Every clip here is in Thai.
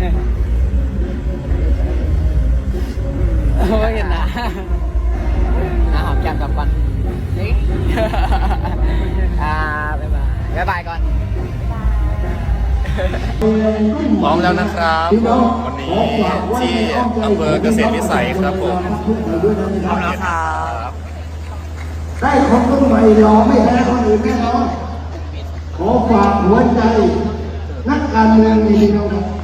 โอ้ยนะนะหอมแก้มกับก่อนนี่อ่าบ๊ายบายบ๊ายบายก่อนพร้อมแล้วนะครับวันนี้ที่อำเภอเกษตรวิสัยครับผมพร้อมแล้วครับได้ของรุ่นใหม่รอไม่แพ้คนอื่นแน่นอนขอฝากหัวใจ นักการเมืองดีๆนะครับ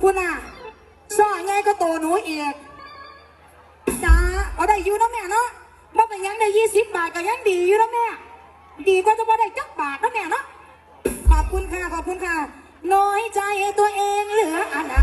พูน่ะซ่อง่ายก็โตหนูเอกจ้าเอาได้อยู่นะแม่เนาะบ่เป็นยังได้ยี่สิบบาทก็ยังดีอยู่นะแม่ ดีกว่าจะบ่ได้จักบาทนะแม่เนาะขอบคุณค่ะขอบคุณค่ะ น้อยใจตัวเองเหลืออันอะ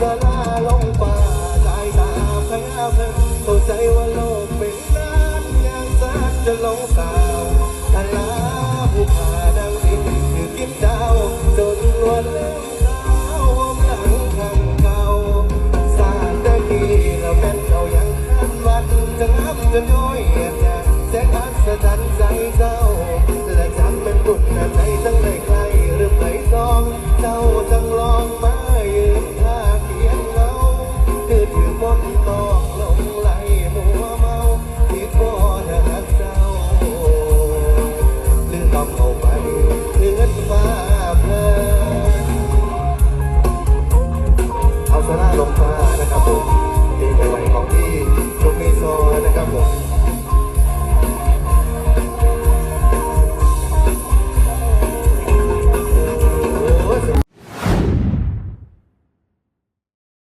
สลาลงป่าสายตาพยาเพลินเข้ใจว่าโลกเป็นน้ายัางสาจะลงตา love.